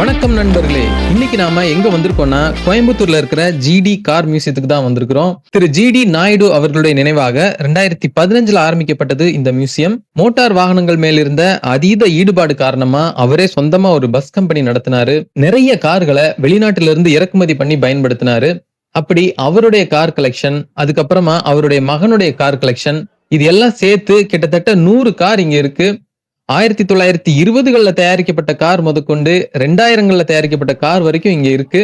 வணக்கம் நண்பர்களே. இன்னைக்கு நாம எங்க வந்திருக்கோம்னா கோயம்புத்தூர்ல இருக்கிற ஜிடி கார் மியூசியத்துக்கு தான் வந்திருக்கிறோம். திரு ஜிடி நாயுடு அவர்களுடைய நினைவாக ரெண்டாயிரத்தி பதினஞ்சுல ஆரம்பிக்கப்பட்டது இந்த மியூசியம் மோட்டார் வாகனங்கள் மேல் இருந்த அதீத ஈடுபாடு காரணமா அவரே சொந்தமா ஒரு பஸ் கம்பெனி நடத்தினாரு. நிறைய கார்களை வெளிநாட்டில இருந்து இறக்குமதி பண்ணி பயன்படுத்தினாரு. அப்படி அவருடைய கார் கலெக்ஷன் அதுக்கப்புறமா அவருடைய மகனுடைய கார் கலெக்ஷன் இது எல்லாம் சேர்த்து கிட்டத்தட்ட நூறு கார் இங்க இருக்கு. ஆயிரத்தி தொள்ளாயிரத்தி இருபதுகளில் தயாரிக்கப்பட்ட கார் முதற்கொண்டு ரெண்டாயிரங்கள்ல தயாரிக்கப்பட்ட கார் வரைக்கும் இங்க இருக்கு.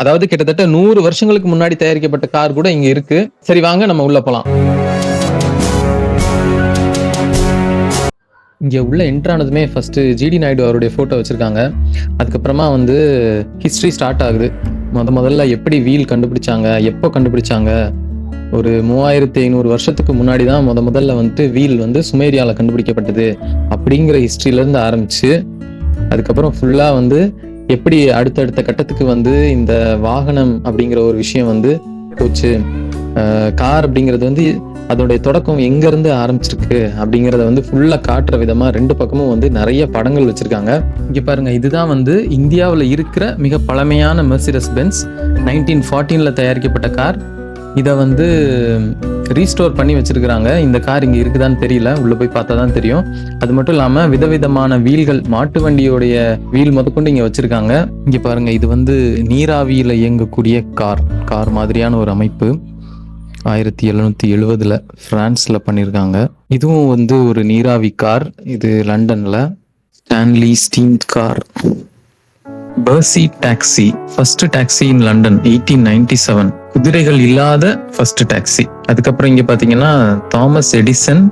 அதாவது கிட்டத்தட்ட நூறு வருஷங்களுக்கு முன்னாடி தயாரிக்கப்பட்ட கார் கூட இங்க இருக்கு. சரி வாங்க நம்ம உள்ள போலாம். இங்க உள்ள என்ட்ரானதுமே ஃபர்ஸ்ட் ஜிடி நாயுடு அவருடைய போட்டோ வச்சிருக்காங்க. அதுக்கப்புறமா வந்து ஹிஸ்டரி ஸ்டார்ட் ஆகுது. முத முதல்ல எப்படி வீல் கண்டுபிடிச்சாங்க எப்போ கண்டுபிடிச்சாங்க ஒரு மூவாயிரத்தி ஐநூறு வருஷத்துக்கு முன்னாடி தான் முத முதல்ல வந்துட்டு வீல் வந்து சுமேரியாவில் கண்டுபிடிக்கப்பட்டது அப்படிங்கிற ஹிஸ்ட்ரியிலேருந்து ஆரம்பிச்சு அதுக்கப்புறம் ஃபுல்லாக வந்து எப்படி அடுத்தடுத்த கட்டத்துக்கு வந்து இந்த வாகனம் அப்படிங்கிற ஒரு விஷயம் வந்து போச்சு. கார் அப்படிங்கிறது வந்து அதோடைய தொடக்கம் எங்கேருந்து ஆரம்பிச்சிருக்கு அப்படிங்கிறத வந்து ஃபுல்லாக காட்டுற விதமாக ரெண்டு பக்கமும் வந்து நிறைய படங்கள் வச்சுருக்காங்க. இங்கே பாருங்கள் இதுதான் வந்து இந்தியாவில் இருக்கிற மிக பழமையான மெர்சிடஸ் பென்ஸ் நைன்டீன் ஃபார்ட்டீனில் தயாரிக்கப்பட்ட கார் இதை வந்து ரீஸ்டோர் பண்ணி வச்சிருக்கிறாங்க. இந்த கார் இங்கே இருக்குதான்னு தெரியல. உள்ளே போய் பார்த்தா தான் தெரியும். அது மட்டும் இல்லாமல் விதவிதமான வீல்கள் மாட்டு வண்டியோடைய வீல் முதற்கொண்டு இங்கே வச்சுருக்காங்க. இங்கே பாருங்க இது வந்து நீராவியில் இயங்கக்கூடிய கார் கார் மாதிரியான ஒரு அமைப்பு. ஆயிரத்தி எழுநூத்தி எழுவதுல ஃப்ரான்ஸில் பண்ணியிருக்காங்க இதுவும் வந்து ஒரு நீராவி கார் இது லண்டனில். Stanley steam car Percy taxi first taxi in London eighteen ninety seven குதிரைகள் இல்லாத ஃபர்ஸ்ட் டாக்ஸி அதுக்கப்புறம் இங்க பாத்தீங்கன்னா Thomas Edison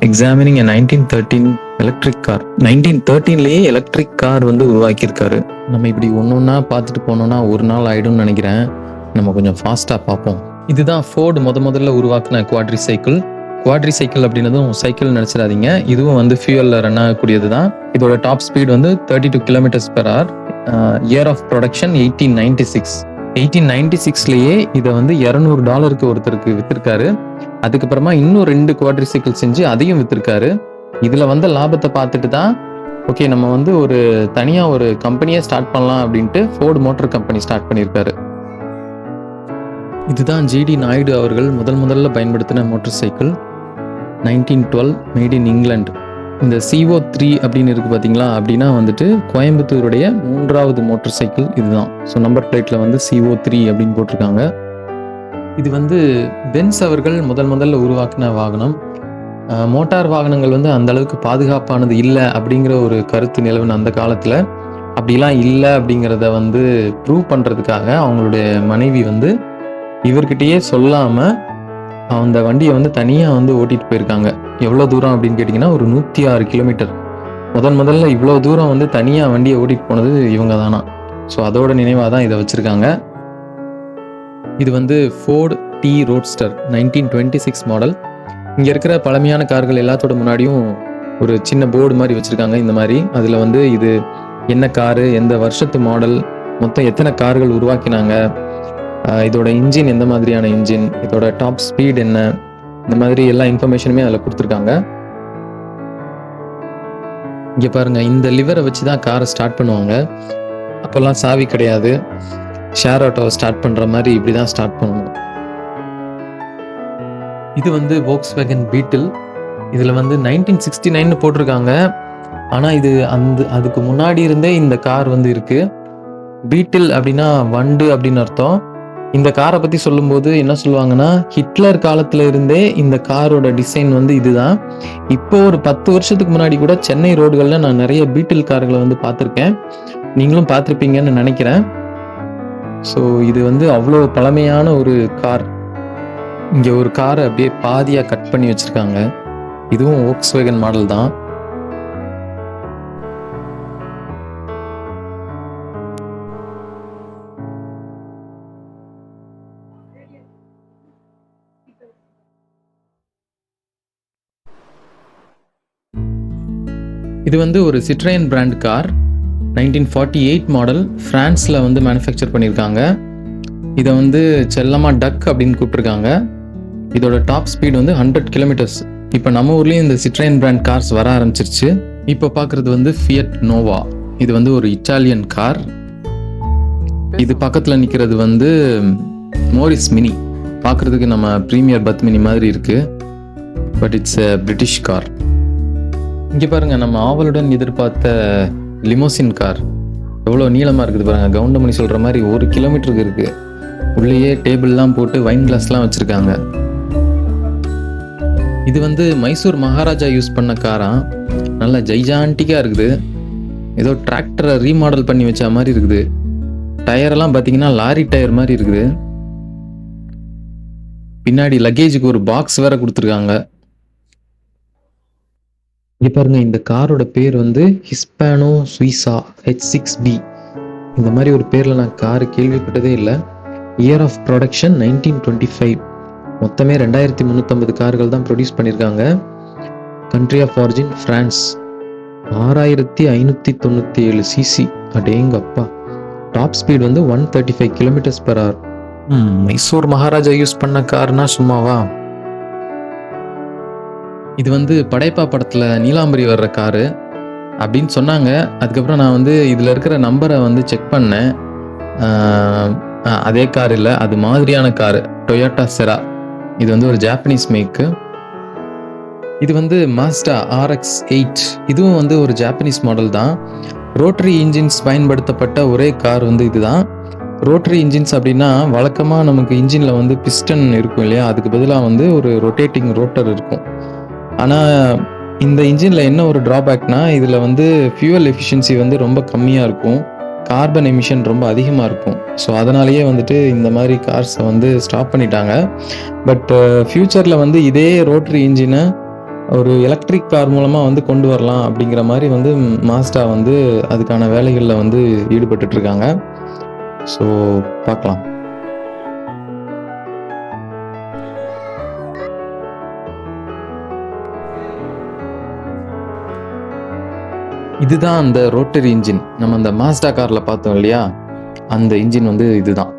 examining nineteen thirteen electric car nineteen தேர்ட்டீன்லயே electric car வந்து உருவாக்கியிருக்காரு. நம்ம இப்படி ஒன்று ஒன்றா பார்த்துட்டு போனோம்னா ஒரு நாள் ஆயிடும்னு நினைக்கிறேன். நம்ம கொஞ்சம் ஃபாஸ்ட்டாக பார்ப்போம். இதுதான் ஃபோர்டு முத முதல்ல உருவாக்குன குவாட்ரி சைக்கிள் குவாட்ரி சைக்கிள் அப்படின்னதும் சைக்கிள் நினச்சிடாதீங்க. இதுவும் வந்து ஃபியூவலில் ரன் ஆகக்கூடியது தான் இதோட டாப் ஸ்பீட் வந்து thirty two kilometres per hour year of production eighteen ninety six eighteen ninety சிக்ஸ்லேயே இதை வந்து இரநூறு டாலருக்கு ஒருத்தருக்கு வித்திருக்காரு. அதுக்கப்புறமா இன்னும் ரெண்டு குவாட்ரி சைக்கிள் செஞ்சு அதையும் வித்திருக்காரு. இதில் வந்த லாபத்தை பார்த்துட்டு தான் ஓகே நம்ம வந்து ஒரு தனியாக ஒரு கம்பெனியை ஸ்டார்ட் பண்ணலாம் அப்படின்ட்டு ஃபோர்டு மோட்டர் கம்பெனி ஸ்டார்ட் பண்ணியிருக்காரு. இதுதான் ஜிடி நாயுடு அவர்கள் முதல் முதல்ல பயன்படுத்தின motorcycle nineteen twelve made in England இந்த சிஓ த்ரீ அப்படின்னு இருக்கு பார்த்தீங்களா அப்படின்னா வந்துட்டு கோயம்புத்தூருடைய மூன்றாவது மோட்டார் சைக்கிள் இதுதான். ஸோ நம்பர் பிளேட்ல வந்து சிஓ த்ரீ அப்படின்னு போட்டிருக்காங்க. இது வந்து பென்ஸ் அவர்கள் முதல் முதல்ல உருவாக்கின வாகனம். மோட்டார் வாகனங்கள் வந்து அந்த அளவுக்கு பாதுகாப்பானது இல்லை அப்படிங்கிற ஒரு கருத்து நிலவின அந்த காலத்தில். அப்படிலாம் இல்லை அப்படிங்கிறத வந்து ப்ரூவ் பண்ணுறதுக்காக அவங்களுடைய மனைவி வந்து இவர்கிட்டயே சொல்லாமல் அந்த வண்டியை வந்து தனியாக வந்து ஓட்டிட்டு போயிருக்காங்க. எவ்வளோ தூரம் அப்படின்னு கேட்டிங்கன்னா ஒரு நூற்றி ஆறு கிலோமீட்டர். முதன் முதல்ல இவ்வளோ தூரம் வந்து தனியாக வண்டியை ஓட்டிட்டு போனது இவங்க தானா? ஸோ அதோட நினைவாக தான் இதை வச்சுருக்காங்க. இது வந்து Ford T roadster nineteen twenty six model இங்கே இருக்கிற பழமையான கார்கள் எல்லாத்தோட முன்னாடியும் ஒரு சின்ன போர்டு மாதிரி வச்சுருக்காங்க இந்த மாதிரி. அதில் வந்து இது என்ன காரு எந்த வருஷத்து மாடல் மொத்தம் எத்தனை கார்கள் உருவாக்கினாங்க இதோட இன்ஜின் எந்த மாதிரியான இன்ஜின் இதோட டாப் ஸ்பீட் என்ன இந்த மாதிரி எல்லா இன்ஃபர்மேஷனுமே அதில் கொடுத்துருக்காங்க. இங்கே பாருங்க இந்த லிவரை வச்சு தான் காரை ஸ்டார்ட் பண்ணுவாங்க. அப்போல்லாம் சாவி கிடையாது. ஷேர் ஆட்டோவை ஸ்டார்ட் பண்ணுற மாதிரி இப்படி தான் ஸ்டார்ட் பண்ணணும். இது வந்து போக்ஸ் வேகன் பீட்டில் இதில் வந்து நைன்டீன் சிக்ஸ்டி நைன் போட்டிருக்காங்க. ஆனால் இது அந்த அதுக்கு முன்னாடி இருந்தே இந்த கார் வந்து இருக்கு. பீட்டில் அப்படின்னா வண்டு அப்படின்னு அர்த்தம். இந்த காரை பற்றி சொல்லும்போது என்ன சொல்லுவாங்கன்னா ஹிட்லர் காலத்துல இருந்தே இந்த காரோட டிசைன் வந்து இதுதான். இப்போ ஒரு பத்து வருஷத்துக்கு முன்னாடி கூட சென்னை ரோடுகளில் நான் நிறைய பீட்டில் கார்களை வந்து பார்த்துருக்கேன். நீங்களும் பார்த்துருப்பீங்கன்னு நினைக்கிறேன். ஸோ இது வந்து அவ்வளோ பழமையான ஒரு கார் இங்கே ஒரு காரை அப்படியே பாதியாக கட் பண்ணி வச்சுருக்காங்க. இதுவும் ஓக்ஸ் வேகன் மாடல் தான். இது வந்து ஒரு Citroen brand car nineteen forty eight model ஃப்ரான்ஸில் வந்து மேனுஃபேக்சர் பண்ணியிருக்காங்க. இதை வந்து செல்லமா டக் அப்படின்னு கூப்பிட்டுருக்காங்க. இதோட டாப் ஸ்பீட் வந்து ஹண்ட்ரட் கிலோமீட்டர்ஸ் இப்போ நம்ம ஊர்லேயும் இந்த சிட்ரையன் பிராண்ட் கார்ஸ் வர ஆரம்பிச்சிருச்சு. இப்போ பார்க்குறது வந்து ஃபியட் நோவா இது வந்து ஒரு இட்டாலியன் கார் இது பக்கத்தில் நிற்கிறது வந்து மோரிஸ் மினி பார்க்குறதுக்கு நம்ம ப்ரீமியர் பத் மினி மாதிரி இருக்கு. But it's a British car இங்கே பாருங்கள் நம்ம ஆவலுடன் எதிர்பார்த்த லிமோசின் கார். எவ்வளோ நீளமாக இருக்குது பாருங்கள் கவுண்டமணி சொல்கிற மாதிரி ஒரு கிலோமீட்டருக்கு இருக்குது உள்ளேயே டேபிள்லாம் போட்டு வைன் கிளாஸ்லாம் வச்சுருக்காங்க. இது வந்து மைசூர் மகாராஜா யூஸ் பண்ண காராம் நல்லா ஜைஜான்டிக்காக இருக்குது. ஏதோ டிராக்டரை ரீமாடல் பண்ணி வச்ச மாதிரி இருக்குது. டயரெல்லாம் பார்த்தீங்கன்னா லாரி டயர் மாதிரி இருக்குது. பின்னாடி லக்கேஜுக்கு ஒரு பாக்ஸ் வேற கொடுத்துருக்காங்க. இங்கே பாருங்க இந்த காரோட பேர் வந்து Hispano Suiza H six B இந்த மாதிரி ஒரு பேரில் நான் கார் கேள்விப்பட்டதே இல்லை. Year of production nineteen twenty five மொத்தமே ரெண்டாயிரத்தி முந்நூற்றம்பது கார்கள் தான் ப்ரொடியூஸ் பண்ணியிருக்காங்க கண்ட்ரி ஆஃப் ஆரிஜின் ஃப்ரான்ஸ் ஆறாயிரத்தி ஐநூற்றி தொண்ணூற்றி ஏழு சிசி அடேங்க அப்பா டாப் ஸ்பீட் வந்து one thirty five kilometres per hour Mysore Maharaja use பண்ண கார்னா சும்மாவா? இது வந்து படைப்பா படத்தில் நீலாம்பரி வர்ற காரு அப்படின்னு சொன்னாங்க. அதுக்கப்புறம் நான் வந்து இதில் இருக்கிற நம்பரை வந்து செக் பண்ணேன். அதே கார் இல்லை அது மாதிரியான காரு டொயோட்டா செரா இது வந்து ஒரு ஜாப்பனீஸ் மேக்கு இது வந்து மாஸ்டா ஆர்எக்ஸ் எயிட் இதுவும் வந்து ஒரு ஜாப்பனீஸ் மாடல் தான். ரோட்டரி இன்ஜின்ஸ் பயன்படுத்தப்பட்ட ஒரே கார் வந்து இதுதான். ரோட்டரி இன்ஜின்ஸ் அப்படின்னா வழக்கமாக நமக்கு இன்ஜினில் வந்து பிஸ்டன் இருக்கும் இல்லையா? அதுக்கு பதிலாக வந்து ஒரு ரொட்டேட்டிங் ரோட்டர் இருக்கும். ஆனால் இந்த இன்ஜினில் என்ன ஒரு ட்ராபேக்னா இதில் வந்து ஃபியூவல் எஃபிஷியன்சி வந்து ரொம்ப கம்மியாக இருக்கும். கார்பன் எமிஷன் ரொம்ப அதிகமாக இருக்கும். ஸோ அதனாலேயே வந்துட்டு இந்த மாதிரி கார்ஸை வந்து ஸ்டாப் பண்ணிட்டாங்க. பட் ஃப்யூச்சரில் வந்து இதே ரோட்டரி இன்ஜினை ஒரு எலக்ட்ரிக் கார் மூலமாக வந்து கொண்டு வரலாம் அப்படிங்கிற மாதிரி வந்து மாஸ்டா வந்து அதுக்கான வேலைகளில் வந்து ஈடுபட்டுட்ருக்காங்க ஸோ பார்க்கலாம். இதுதான் அந்த ரோட்டரி இன்ஜின். நம்ம அந்த மாஸ்டா காரில் பார்த்தோம் இல்லையா? அந்த இன்ஜின் வந்து இதுதான்.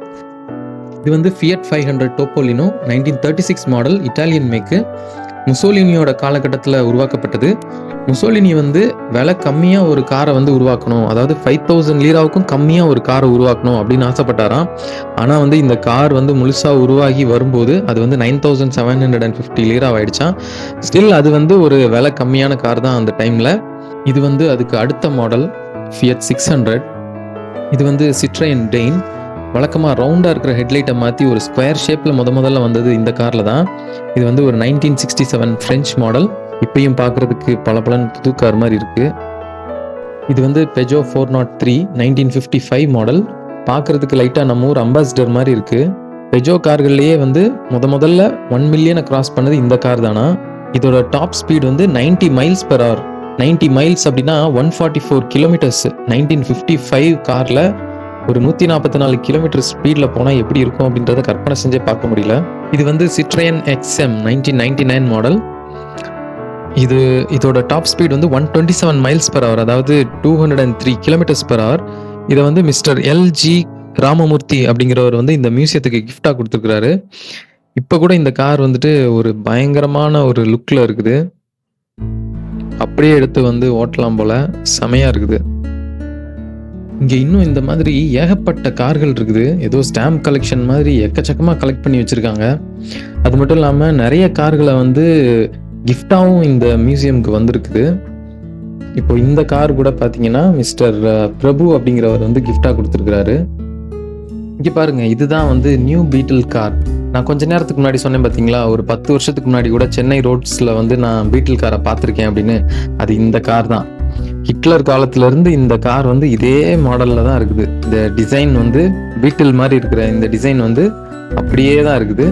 இது வந்து Fiat five hundred Topolino nineteen thirty six model Italian make முசோலினியோட காலகட்டத்தில் உருவாக்கப்பட்டது. முசோலினி வந்து விலை கம்மியாக ஒரு காரை வந்து உருவாக்கணும். அதாவது ஃபைவ் தௌசண்ட் லீராவுக்கும் கம்மியாக ஒரு காரை உருவாக்கணும் அப்படின்னு ஆசைப்பட்டாராம். ஆனால் வந்து இந்த கார் வந்து முழுசாக உருவாகி வரும்போது அது வந்து nine thousand seven hundred and fifty லீராவாயிடுச்சான் still அது வந்து ஒரு விலை கம்மியான கார் தான் அந்த டைமில் இது வந்து அதுக்கு அடுத்த மாடல் ஃபியட் சிக்ஸ் ஹண்ட்ரட் இது வந்து சிட்ரையன் டெயின் வழக்கமாக ரவுண்டாக இருக்கிற ஹெட்லைட்டை மாற்றி ஒரு ஸ்கொயர் ஷேப்பில் முத முதல்ல வந்தது இந்த காரில் தான். இது வந்து ஒரு nineteen sixty seven French model இப்பயும் பார்க்குறதுக்கு பளபளன்னு புது கார் மாதிரி இருக்குது இது வந்து Peugeot four naught three nineteen fifty five model பார்க்குறதுக்கு லைட்டாக நம்ம ஊர் அம்பாசிடர் மாதிரி இருக்குது பெஜோ கார்கள்லேயே வந்து முத முதல்ல ஒன் மில்லியனை கிராஸ் பண்ணது இந்த கார் தானா? இதோட டாப் ஸ்பீட் வந்து 90 மைல்ஸ் பெர் ஹவர் 90 மைல்ஸ் அப்படின்னா one forty four kilometres nineteen fifty five காரில் ஒரு நூற்றி நாற்பத்தி நாலு கிலோமீட்டர் ஸ்பீடில் போனால் எப்படி இருக்கும் அப்படின்றத கற்பனை செஞ்சே பார்க்க முடியல. இது வந்து Citroen X M nineteen ninety nine model இது இதோட டாப் ஸ்பீட் வந்து one twenty seven miles per hour அதாவது two hundred and three kilometres per hour இதை வந்து மிஸ்டர் எல்ஜி ராமமூர்த்தி அப்படிங்கிறவர் வந்து இந்த மியூசியத்துக்கு கிஃப்டாக கொடுத்துருக்குறாரு. இப்போ கூட இந்த கார் வந்துட்டு ஒரு பயங்கரமான ஒரு லுக்கில் இருக்குது. அப்படியே எடுத்து வந்து ஓட்டலாம் போல செமையாக இருக்குது. இங்கே இன்னும் இந்த மாதிரி ஏகப்பட்ட கார்கள் இருக்குது. ஏதோ ஸ்டாம்ப் கலெக்ஷன் மாதிரி எக்கச்சக்கமாக கலெக்ட் பண்ணி வச்சுருக்காங்க. அது மட்டும் இல்லாமல் நிறைய கார்களை வந்து கிஃப்டாகவும் இந்த மியூசியம்க்கு வந்திருக்குது. இப்போ இந்த கார் கூட பார்த்தீங்கன்னா மிஸ்டர் பிரபு அப்படிங்கிறவர் வந்து கிஃப்டாக கொடுத்துருக்கிறாரு. இங்கே பாருங்க இதுதான் வந்து நியூ பீட்டில் கார் நான் கொஞ்ச நேரத்துக்கு முன்னாடி சொன்னேன் பார்த்தீங்களா ஒரு பத்து வருஷத்துக்கு முன்னாடி கூட சென்னை ரோட்ஸில் வந்து நான் பீட்டில் காரை பார்த்துருக்கேன் அப்படின்னு. அது இந்த கார் தான். ஹிட்லர் காலத்துல இருந்து இந்த கார் வந்து இதே மாடலில் தான் இருக்குது. இந்த டிசைன் வந்து பீட்டில் மாதிரி இருக்கிற இந்த டிசைன் வந்து அப்படியே தான் இருக்குது.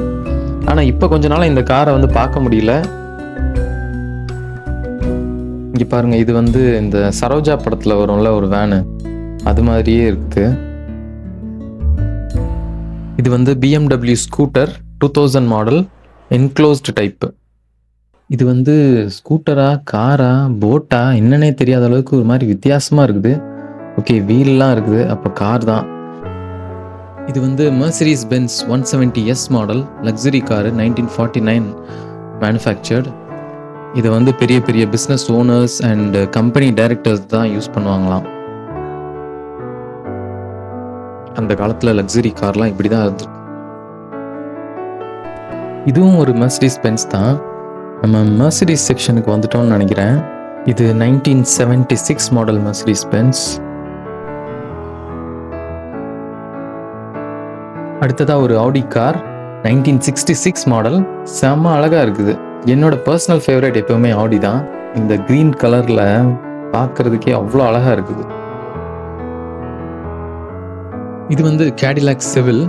ஆனால் இப்போ கொஞ்ச நாளாக இந்த காரை வந்து பார்க்க முடியல. இங்கே பாருங்கள் இது வந்து இந்த சரோஜா படத்தில் வரும்ல ஒரு வேனு அது மாதிரியே இருக்குது. இது வந்து BMW scooter two thousand model enclosed type இது வந்து ஸ்கூட்டரா காரா போட்டா என்னன்னே தெரியாத அளவுக்கு ஒரு மாதிரி வித்தியாசமாக இருக்குது. ஓகே வீல்லாம் இருக்குது அப்போ கார் தான். இது வந்து Mercedes Benz one seventy S model luxury car nineteen forty nine manufactured இதை வந்து பெரிய பெரிய business owners and company directors தான் யூஸ் பண்ணுவாங்களாம். அந்த காலத்தில் லக்ஸரி கார்லாம் இப்படி தான் இருந்துருக்கு இதுவும் ஒரு மெர்சிடிஸ் பென்ஸ் தான். நம்ம மெர்சிடிஸ் செக்ஷனுக்கு வந்துட்டோம்னு நினைக்கிறேன். இது nineteen seventy six model Mercedes Benz அடுத்ததாக ஒரு Audi car nineteen sixty six model செம்ம அழகாக இருக்குது. என்னோட பர்சனல் ஃபேவரட் எப்போவுமே ஆடி தான். இந்த க்ரீன் கலரில் பார்க்கறதுக்கே அவ்வளோ அழகாக இருக்குது. இது வந்து கேடிலாக் சிவில்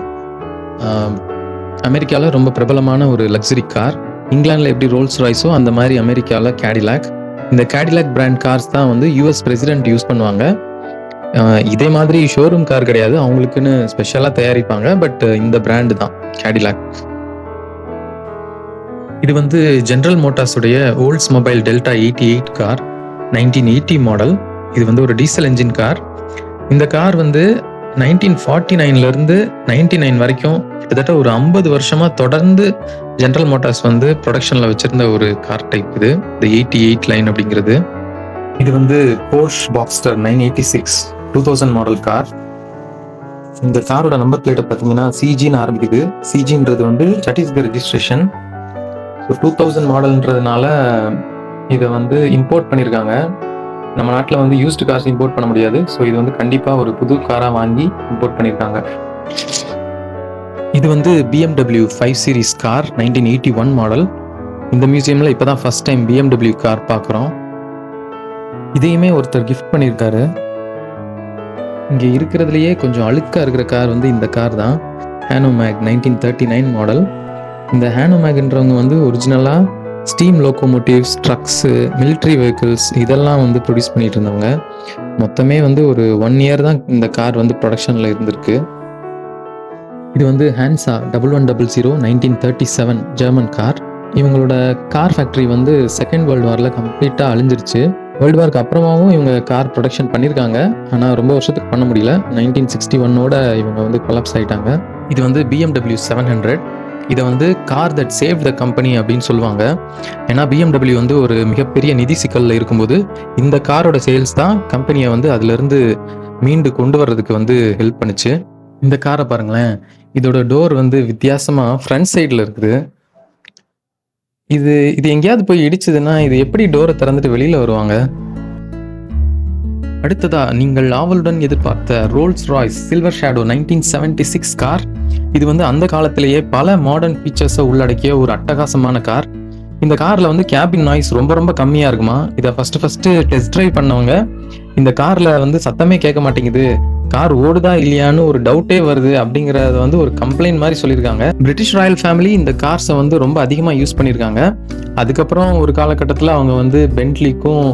அமெரிக்காவில் ரொம்ப பிரபலமான ஒரு லக்ஸரி கார் இங்கிலாந்தில் எப்படி ரோல்ஸ் ராய்ஸோ அந்த மாதிரி அமெரிக்காவில் கேடிலாக் இந்த கேடிலாக் பிராண்ட் கார்ஸ் தான் வந்து யூஎஸ் பிரசிடென்ட் யூஸ் பண்ணுவாங்க. இதே மாதிரி ஷோரூம் கார் கிடையாது அவங்களுக்குன்னு ஸ்பெஷலாக தயாரிப்பாங்க பட் இந்த பிராண்டு தான் கேடிலாக் இது வந்து general மோட்டார்ஸுடைய Oldsmobile Delta eighty eight car nineteen eighty model இது வந்து ஒரு டீசல் என்ஜின் கார் இந்த கார் வந்து நைன்டீன் ஃபார்ட்டி நைன்லேருந்து நைன்டி நைன் வரைக்கும் கிட்டத்தட்ட ஒரு ஐம்பது வருஷமாக தொடர்ந்து ஜென்ரல் மோட்டார்ஸ் வந்து ப்ரொடக்ஷனில் வச்சுருந்த ஒரு கார் டைப் இது. இந்த எயிட்டி எயிட் லைன் அப்படிங்கிறது. இது வந்து Porsche Boxster nine eighty six two thousand model car இந்த காரோட நம்பர் பிளேட்டை பார்த்தீங்கன்னா சிஜின்னு ஆரம்பிக்குது. சிஜின்றது வந்து Chhattisgarh registration so two thousand மாடல்ன்றதுனால இதை வந்து இம்போர்ட் பண்ணியிருக்காங்க நம்ம நாட்டில் வந்து யூஸ்டு கார்ஸ் இம்போர்ட் பண்ண முடியாது. ஸோ இது வந்து கண்டிப்பாக ஒரு புது காராக வாங்கி இம்போர்ட் பண்ணியிருக்காங்க இது வந்து BMW five series car nineteen eighty one model இந்த மியூசியமில் இப்போ தான் ஃபஸ்ட் டைம் பிஎம்டபிள்யூ கார் பார்க்குறோம் இதையுமே ஒருத்தர் கிஃப்ட் பண்ணியிருக்காரு இங்கே இருக்கிறதுலையே கொஞ்சம் அழுக்காக இருக்கிற கார் வந்து இந்த கார் தான். Hanomag nineteen thirty nine model இந்த ஹேனோமேக்ன்றவங்க வந்து ஒரிஜினலாக steam locomotives trucks military vehicles இதெல்லாம் வந்து ப்ரொடியூஸ் பண்ணிகிட்டு இருந்தவங்க. மொத்தமே வந்து ஒரு ஒன் இயர் தான் இந்த கார் வந்து ப்ரொடக்ஷனில் இருந்திருக்கு. இது வந்து Hansa double one double zero nineteen thirty seven German car. இவங்களோட கார் ஃபேக்ட்ரி வந்து செகண்ட் வேர்ல்டு வாரில் கம்ப்ளீட்டாக அழிஞ்சிருச்சு. வேர்ல்டு வார்க்கு அப்புறமாவும் இவங்க கார் ப்ரொடக்ஷன் பண்ணியிருக்காங்க ஆனால் ரொம்ப வருஷத்துக்கு பண்ண முடியல. நைன்டீன் சிக்ஸ்டி ஒன்னோட இவங்க வந்து கொலாப்ஸ் ஆகிட்டாங்க இது வந்து பிஎம்டபிள்யூ செவன் ஹண்ட்ரட் இதை வந்து car that save the company அப்படின்னு சொல்லுவாங்க. ஏன்னா பிஎம்டபிள்யூ வந்து ஒரு மிகப்பெரிய நிதி சிக்கலில் இருக்கும்போது இந்த காரோட சேல்ஸ் தான் கம்பெனியை வந்து அதுலேருந்து மீண்டு கொண்டு வர்றதுக்கு வந்து ஹெல்ப் பண்ணுச்சு. இந்த காரை பாருங்களேன். இதோட டோர் வந்து வித்தியாசமாக ஃப்ரண்ட் சைடில் இருக்குது. இது இது எங்கேயாவது போய் இடிச்சதுன்னா இது எப்படி டோரை திறந்துட்டு வெளியில் வருவாங்க? அடுத்ததா நீங்கள் ஆவலுடன் எதிர்பார்த்த Rolls Royce silver shadow nineteen seventy six car இது வந்து அந்த காலத்திலேயே பல மாடர்ன் ஃபீச்சர்ஸை உள்ளடக்கிய ஒரு அட்டகாசமான கார் இந்த காரில் வந்து கேபின் நாய்ஸ் ரொம்ப ரொம்ப கம்மியாக இருக்குமா? இதை ஃபஸ்ட்டு ஃபஸ்ட்டு டெஸ்ட் ட்ரைவ் பண்ணவங்க இந்த காரில் வந்து சத்தமே கேட்க மாட்டேங்குது. கார் ஓடுதா இல்லையான்னு ஒரு டவுட்டே வருது அப்படிங்கிறத வந்து ஒரு கம்ப்ளைண்ட் மாதிரி சொல்லியிருக்காங்க. பிரிட்டிஷ் ராயல் ஃபேமிலி இந்த கார்ஸை வந்து ரொம்ப அதிகமாக யூஸ் பண்ணியிருக்காங்க. அதுக்கப்புறம் ஒரு காலகட்டத்தில் அவங்க வந்து பென்ட்லிக்கும்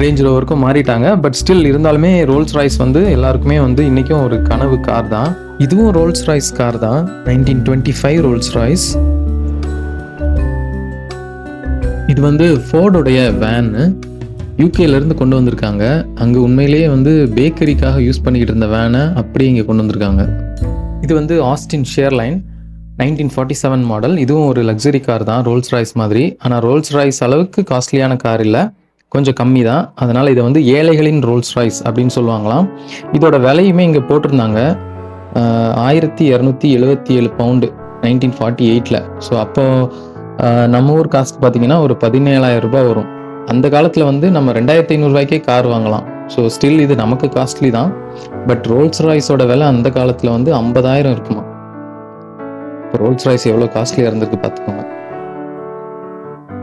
ரேஞ்ச் ரோவருக்கும் மாறிட்டாங்க. பட் ஸ்டில் இருந்தாலுமே ரோல்ஸ் ராய்ஸ் வந்து எல்லாருக்குமே வந்து இன்றைக்கும் ஒரு கனவு கார் தான். இதுவும் ரோல்ஸ் ராய்ஸ் கார் தான். Nineteen twenty five Rolls Royce இது வந்து ஃபோர்டோடைய வேனு யூகேலேருந்து கொண்டு வந்திருக்காங்க. அங்கே உண்மையிலேயே வந்து பேக்கரிக்காக யூஸ் பண்ணிக்கிட்டு இருந்த வேனை அப்படியே இங்கே கொண்டு வந்திருக்காங்க. இது வந்து Austin Sheerline nineteen forty seven model இதுவும் ஒரு லக்ஸரி கார் தான் ரோல்ஸ் ராய்ஸ் மாதிரி. ஆனால் ரோல்ஸ் ராய்ஸ் அளவுக்கு காஸ்ட்லியான கார் இல்லை. கொஞ்சம் கம்மி தான் அதனால் இதை வந்து ஏழைகளின் ரோல்ஸ் ராய்ஸ் அப்படின்னு சொல்லுவாங்களாம். இதோட விலையுமே இங்கே போட்டிருந்தாங்க. ஆயிரத்தி இரநூத்தி எழுபத்தி ஏழு பவுண்டு நைன்டீன் ஃபார்ட்டி எயிட்டில் ஸோ அப்போ நம்ம ஊர் காஸ்ட் பார்த்தீங்கன்னா ஒரு பதினேழாயிரம் ரூபாய் வரும். அந்த காலத்தில் வந்து நம்ம ரெண்டாயிரத்தி ஐநூறுரூவாய்க்கே கார் வாங்கலாம். ஸோ ஸ்டில் இது நமக்கு காஸ்ட்லி தான். பட் ரோல்ஸ் ராய்ஸோட விலை அந்த காலத்தில் வந்து ஐம்பதாயிரம் இருக்குமா இப்போ ரோல்ஸ் ராய்ஸ் எவ்வளோ காஸ்ட்லியாக இருந்திருக்கு பார்த்துக்கோங்க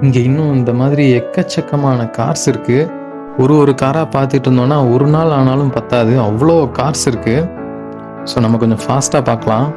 இங்கே இன்னும் இந்த மாதிரி எக்கச்சக்கமான கார்ஸ் இருக்குது ஒரு ஒரு காராக பார்த்துட்டு இருந்தோம்னா ஒரு நாள் ஆனாலும் பத்தாது. அவ்வளோ கார்ஸ் இருக்குது ஸோ நம்ம கொஞ்சம் ஃபாஸ்ட்டாக பார்க்கலாம்.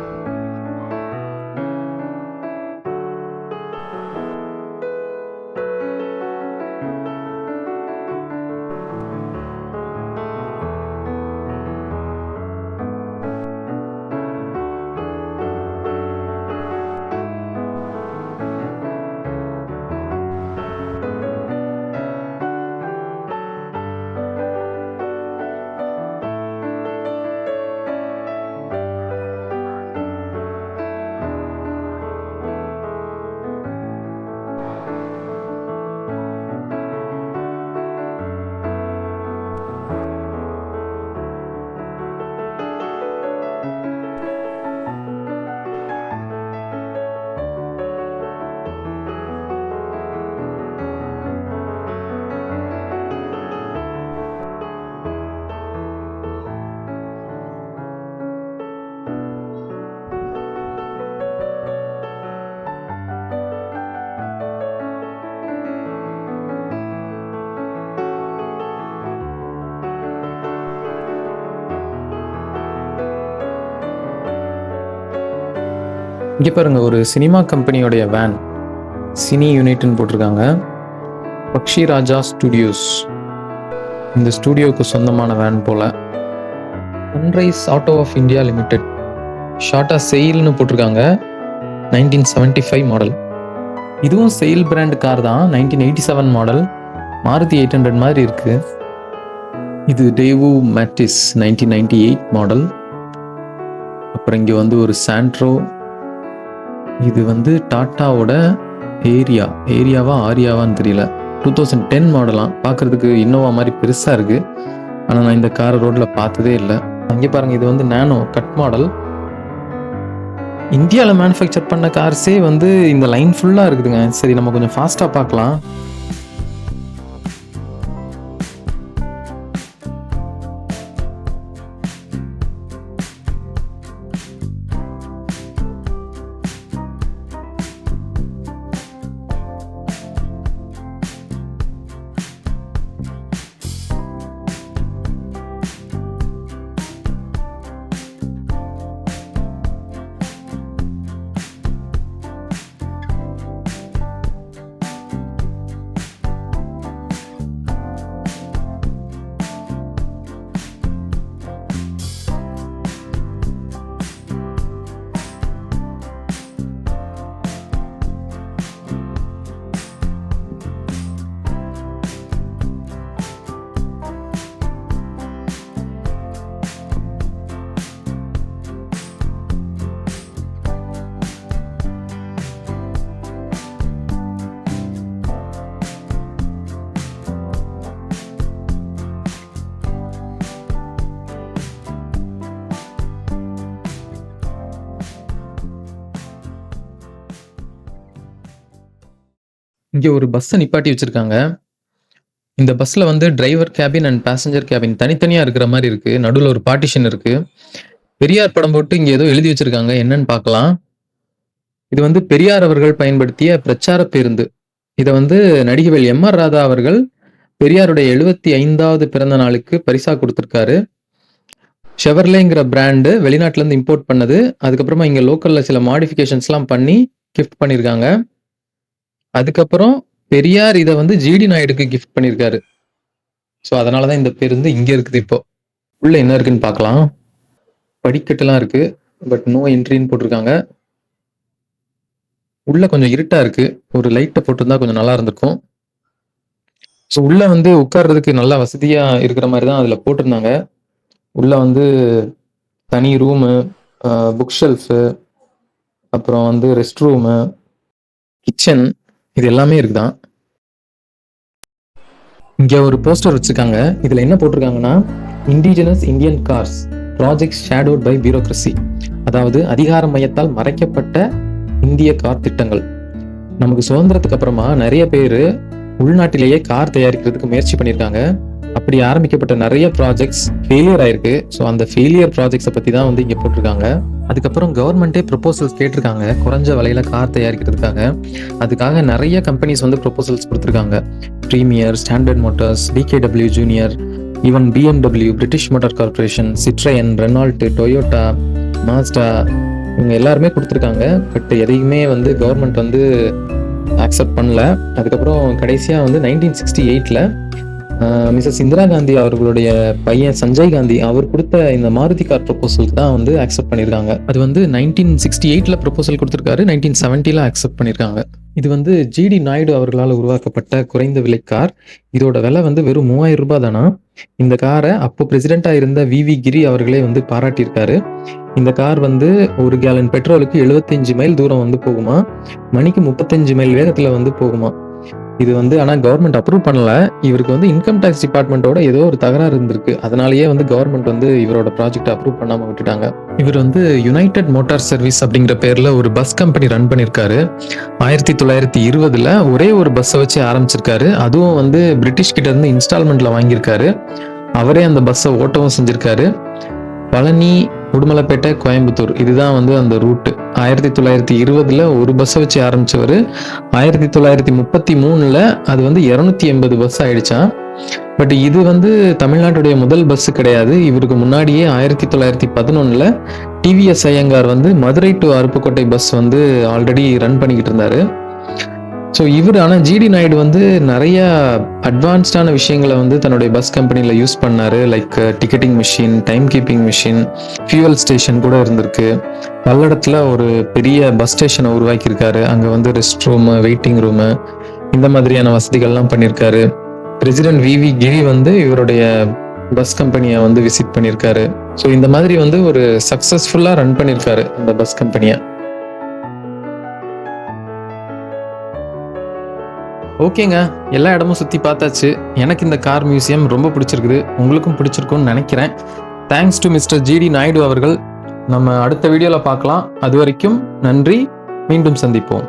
இங்கே பாருங்க ஒரு சினிமா கம்பெனியோடைய வேன் சினி யூனிட்னு போட்டிருக்காங்க. பக்ஷி ராஜா ஸ்டுடியோஸ் இந்த ஸ்டுடியோவுக்கு சொந்தமான van pole. Sunrise auto of India limited ஷார்ட்டாக செயில்னு போட்டிருக்காங்க. நைன்டீன் செவன்ட்டி ஃபைவ் மாடல் இதுவும் செயில் பிராண்ட் கார் தான். Nineteen eighty seven model Maruti eight hundred மாதிரி இருக்குது இது Daewoo Matiz nineteen ninety eight model அப்புறம் இங்கே வந்து ஒரு சாண்ட்ரோ இது வந்து டாட்டாவோட ஏரியா. ஏரியாவா ஆரியாவான்னு தெரியல. டூ தௌசண்ட் டென் மாடலாம் பார்க்கறதுக்கு இன்னோவா மாதிரி பெருசாக இருக்குது ஆனால் நான் இந்த காரை ரோட்டில் பார்த்ததே இல்லை. அங்கே பாருங்கள் இது வந்து நேனோ கட் மாடல். இந்தியாவில் மேனுஃபேக்சர் பண்ண கார்ஸே வந்து இந்த லைன் ஃபுல்லாக இருக்குதுங்க. சரி நம்ம கொஞ்சம் ஃபாஸ்ட்டாக பார்க்கலாம். இங்கே ஒரு பஸ்ஸை நிப்பாட்டி வச்சிருக்காங்க. இந்த பஸ்ஸில் வந்து driver cabin and passenger cabin தனித்தனியாக இருக்கிற மாதிரி இருக்கு. நடுவில் ஒரு பார்ட்டிஷன் இருக்கு. பெரியார் படம் போட்டு இங்கே ஏதோ எழுதி வச்சிருக்காங்க. என்னன்னு பார்க்கலாம். இது வந்து பெரியார் அவர்கள் பயன்படுத்திய பிரச்சார பேருந்து. இதை வந்து நடிகவேல் எம் ஆர் ராதா அவர்கள் பெரியாருடைய எழுபத்தி ஐந்தாவது பிறந்த நாளுக்கு பரிசா கொடுத்துருக்காரு. ஷெவர்லேங்கிற பிராண்டு வெளிநாட்டிலேருந்து இம்போர்ட் பண்ணது. அதுக்கப்புறமா இங்கே லோக்கலில் சில மாடிஃபிகேஷன்ஸ்லாம் பண்ணி கிஃப்ட் பண்ணியிருக்காங்க அதுக்கப்புறம் பெரியார் இதை வந்து ஜிடி நாயுடுக்கு கிஃப்ட் பண்ணியிருக்காரு. ஸோ அதனால தான் இந்த பேருந்து இங்கே இருக்குது இப்போ. உள்ள என்ன இருக்குன்னு பார்க்கலாம். படிக்கட்டுலாம் இருக்கு. பட் நோ என்ட்ரின்னு போட்டிருக்காங்க. உள்ள கொஞ்சம் இருட்டா இருக்கு. ஒரு லைட்டை போட்டிருந்தா கொஞ்சம் நல்லா இருந்திருக்கும். ஸோ உள்ள வந்து உட்கார்றதுக்கு நல்லா வசதியா இருக்கிற மாதிரி தான் அதில் போட்டிருந்தாங்க. உள்ள வந்து தனி ரூமு புக் ஷெல்ஃபு அப்புறம் வந்து ரெஸ்ட் ரூமு கிச்சன் இது எல்லாமே இருக்குதான். இங்க ஒரு போஸ்டர் வச்சிருக்காங்க. இதுல என்ன போட்டிருக்காங்கன்னா indigenous Indian cars project shadowed by bureaucracy அதாவது அதிகார மையத்தால் மறைக்கப்பட்ட இந்திய கார் திட்டங்கள். நமக்கு சுதந்திரத்துக்கு அப்புறமா நிறைய பேர் உள்நாட்டிலேயே கார் தயாரிக்கிறதுக்கு முயற்சி பண்ணியிருக்காங்க. அப்படி ஆரம்பிக்கப்பட்ட நிறைய ப்ராஜெக்ட்ஸ் ஃபெயிலியர் ஆயிருக்கு. ஸோ அந்த ஃபெயிலியர் ப்ராஜெக்ட்ஸை பற்றி தான் வந்து இங்கே போட்டிருக்காங்க. அதுக்கப்புறம் கவர்மெண்ட்டே ப்ரொபோசல்ஸ் கேட்டிருக்காங்க. குறைஞ்ச விலையில கார் தயாரிக்கிறதுக்காக. அதுக்காக நிறைய கம்பெனிஸ் வந்து ப்ரொபோசல்ஸ் கொடுத்துருக்காங்க. Premier Standard Motors DKW Junior even BMW British Motor Corporation Citroen Renault Toyota Mazda இவங்க எல்லாருமே கொடுத்துருக்காங்க. பட் எதையுமே வந்து கவர்மெண்ட் வந்து அக்செப்ட் பண்ணல. அதுக்கப்புறம் கடைசியாக வந்து நைன்டீன் சிக்ஸ்டி எயிட்டில் மிஸ்ஸஸ் இந்திரா காந்தி அவர்களுடைய பையன் சஞ்சய் காந்தி அவர் கொடுத்த இந்த மாருதி கார் ப்ரொபோசலுக்கு தான் வந்து அக்செப்ட் பண்ணியிருக்காங்க அது வந்து நைன்டீன் சிக்ஸ்டி எயிட்டில் ப்ரொபோசல் கொடுத்துருக்காரு நைன்டீன் செவன்ட்டியில் அக்செப்ட் பண்ணியிருக்காங்க இது வந்து ஜிடி நாயுடு அவர்களால் உருவாக்கப்பட்ட குறைந்த விலை கார். இதோட விலை வந்து வெறும் மூவாயிரம் ரூபாய் தானா? இந்த காரை அப்போ பிரசிடென்ட்டாக இருந்த வி வி கிரி அவர்களே வந்து பாராட்டியிருக்காரு. இந்த கார் வந்து ஒரு கேலன் பெட்ரோலுக்கு 75 மைல் தூரம் வந்து போகுமா? மணிக்கு முப்பத்தஞ்சு மைல் வேகத்தில் வந்து போகுமா? இது வந்து ஆனால் கவர்மெண்ட் அப்ரூவ் பண்ணல. இவருக்கு வந்து இன்கம் டேக்ஸ் டிபார்ட்மெண்ட்டோட ஏதோ ஒரு தகராறு இருந்திருக்கு. அதனாலேயே வந்து கவர்மெண்ட் வந்து இவரோட ப்ராஜெக்ட் அப்ரூவ் பண்ணாமல் விட்டுட்டாங்க. இவர் வந்து யுனைடெட் மோட்டார் சர்வீஸ் அப்படிங்கிற பேரில் ஒரு பஸ் கம்பெனி ரன் பண்ணியிருக்காரு ஆயிரத்தி தொள்ளாயிரத்தி இருபதில் ஒரே ஒரு பஸ்ஸை வச்சு ஆரம்பிச்சிருக்காரு. அதுவும் வந்து பிரிட்டிஷ் கிட்ட இருந்து இன்ஸ்டால்மெண்ட்டில் வாங்கியிருக்காரு. அவரே அந்த பஸ்ஸை ஓட்டவும் செஞ்சிருக்காரு. பழனி உடுமலைப்பேட்டை கோயம்புத்தூர். இதுதான் வந்து அந்த ரூட்டு. ஆயிரத்தி தொள்ளாயிரத்தி இருபதில் ஒரு பஸ்ஸை வச்சு ஆரம்பிச்சவர். ஆயிரத்தி தொள்ளாயிரத்தி முப்பத்தி மூணில் அது வந்து இரநூத்தி எண்பது பஸ் ஆயிடுச்சான் பட் இது வந்து தமிழ்நாட்டுடைய முதல் பஸ் கிடையாது. இவருக்கு முன்னாடியே ஆயிரத்தி தொள்ளாயிரத்தி பதினொன்றில் டிவிஎஸ் ஐயங்கார் வந்து மதுரை டு அருப்புக்கோட்டை பஸ் வந்து ஆல்ரெடி ரன் பண்ணிக்கிட்டு இருந்தார். ஸோ இவர் ஆனால் ஜிடி நாயுடு வந்து நிறைய அட்வான்ஸ்டான விஷயங்களை வந்து தன்னுடைய பஸ் கம்பெனியில் யூஸ் பண்ணாரு. Like ticketing machine time keeping machine fuel station கூட இருந்திருக்கு. பல்லடத்தில் ஒரு பெரிய பஸ் ஸ்டேஷனை உருவாக்கியிருக்காரு. அங்கே வந்து ரெஸ்ட் ரூமு வெயிட்டிங் ரூமு இந்த மாதிரியான வசதிகள்லாம் பண்ணியிருக்காரு. பிரசிடென்ட் விவி கிரி வந்து இவருடைய பஸ் கம்பெனியை வந்து விசிட் பண்ணியிருக்காரு. ஸோ இந்த மாதிரி வந்து ஒரு சக்ஸஸ்ஃபுல்லாக ரன் பண்ணியிருக்காரு இந்த பஸ் கம்பெனியை ஓகேங்க. எல்லா இடமும் சுற்றி பார்த்தாச்சு. எனக்கு இந்த கார் மியூசியம் ரொம்ப பிடிச்சிருக்குது. உங்களுக்கும் பிடிச்சிருக்கும்னு நினைக்கிறேன். Thanks to mister GD Naidu அவர்கள். நம்ம அடுத்த வீடியோவில் பார்க்கலாம். அது வரைக்கும் நன்றி. மீண்டும் சந்திப்போம்.